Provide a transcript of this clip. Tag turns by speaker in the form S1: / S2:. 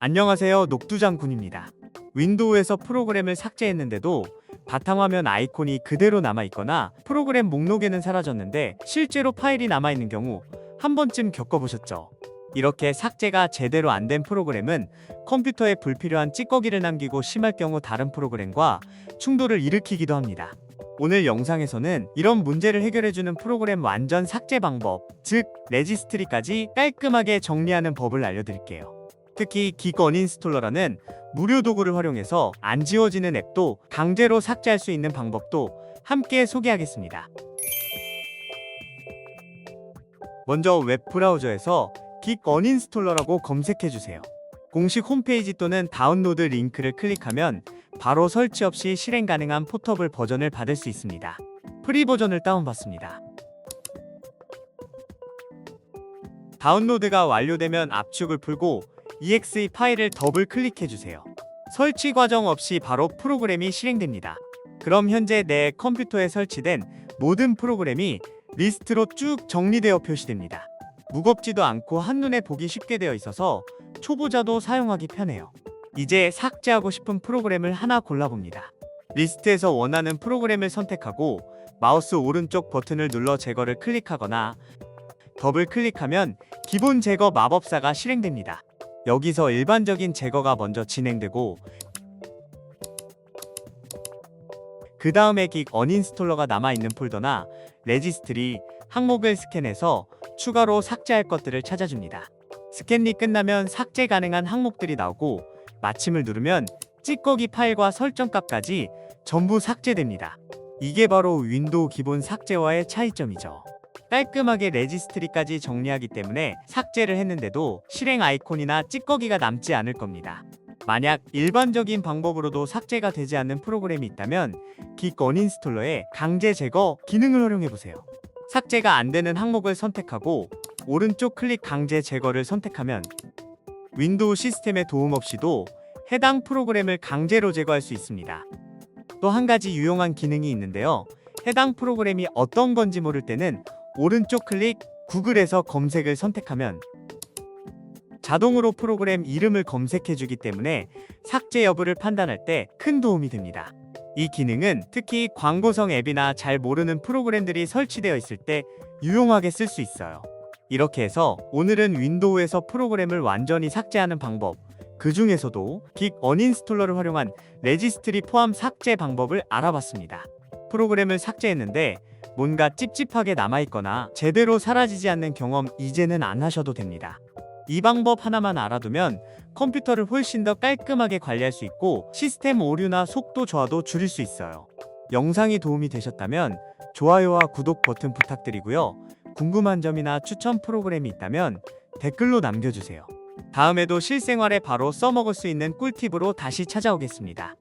S1: 안녕하세요. 녹두장 군입니다. 윈도우에서 프로그램을 삭제했는데도 바탕화면 아이콘이 그대로 남아있거나 프로그램 목록에는 사라졌는데 실제로 파일이 남아있는 경우 한 번쯤 겪어보셨죠? 이렇게 삭제가 제대로 안 된 프로그램은 컴퓨터에 불필요한 찌꺼기를 남기고 심할 경우 다른 프로그램과 충돌을 일으키기도 합니다. 오늘 영상에서는 이런 문제를 해결해주는 프로그램 완전 삭제 방법, 즉 레지스트리까지 깔끔하게 정리하는 법을 알려드릴게요. 특히 긱 어인스톨러라는 무료 도구를 활용해서 안 지워지는 앱도 강제로 삭제할 수 있는 방법도 함께 소개하겠습니다. 먼저 웹 브라우저에서 긱 어인스톨러라고 검색해 주세요. 공식 홈페이지 또는 다운로드 링크를 클릭하면 바로 설치 없이 실행 가능한 포터블 버전을 받을 수 있습니다. 프리 버전을 다운받습니다. 다운로드가 완료되면 압축을 풀고 exe 파일을 더블 클릭해 주세요. 설치 과정 없이 바로 프로그램이 실행됩니다. 그럼 현재 내 컴퓨터에 설치된 모든 프로그램이 리스트로 쭉 정리되어 표시됩니다. 무겁지도 않고 한눈에 보기 쉽게 되어 있어서 초보자도 사용하기 편해요. 이제 삭제하고 싶은 프로그램을 하나 골라봅니다. 리스트에서 원하는 프로그램을 선택하고 마우스 오른쪽 버튼을 눌러 제거를 클릭하거나 더블 클릭하면 기본 제거 마법사가 실행됩니다. 여기서 일반적인 제거가 먼저 진행되고 그 다음에 긱 어인스톨러가 남아있는 폴더나 레지스트리 항목을 스캔해서 추가로 삭제할 것들을 찾아줍니다. 스캔이 끝나면 삭제 가능한 항목들이 나오고 마침을 누르면 찌꺼기 파일과 설정값까지 전부 삭제됩니다. 이게 바로 윈도우 기본 삭제와의 차이점이죠. 깔끔하게 레지스트리까지 정리하기 때문에 삭제를 했는데도 실행 아이콘이나 찌꺼기가 남지 않을 겁니다. 만약 일반적인 방법으로도 삭제가 되지 않는 프로그램이 있다면 긱 어인스톨러의 강제 제거 기능을 활용해 보세요. 삭제가 안 되는 항목을 선택하고 오른쪽 클릭 강제 제거를 선택하면 윈도우 시스템의 도움 없이도 해당 프로그램을 강제로 제거할 수 있습니다. 또 한 가지 유용한 기능이 있는데요. 해당 프로그램이 어떤 건지 모를 때는 오른쪽 클릭 구글에서 검색을 선택하면 자동으로 프로그램 이름을 검색해 주기 때문에 삭제 여부를 판단할 때 큰 도움이 됩니다. 이 기능은 특히 광고성 앱이나 잘 모르는 프로그램들이 설치되어 있을 때 유용하게 쓸 수 있어요. 이렇게 해서 오늘은 윈도우에서 프로그램을 완전히 삭제하는 방법, 그 중에서도 긱 어인스톨러를 활용한 레지스트리 포함 삭제 방법을 알아봤습니다. 프로그램을 삭제했는데 뭔가 찝찝하게 남아있거나 제대로 사라지지 않는 경험 이제는 안 하셔도 됩니다. 이 방법 하나만 알아두면 컴퓨터를 훨씬 더 깔끔하게 관리할 수 있고 시스템 오류나 속도 저하도 줄일 수 있어요. 영상이 도움이 되셨다면 좋아요와 구독 버튼 부탁드리고요. 궁금한 점이나 추천 프로그램이 있다면 댓글로 남겨주세요. 다음에도 실생활에 바로 써먹을 수 있는 꿀팁으로 다시 찾아오겠습니다.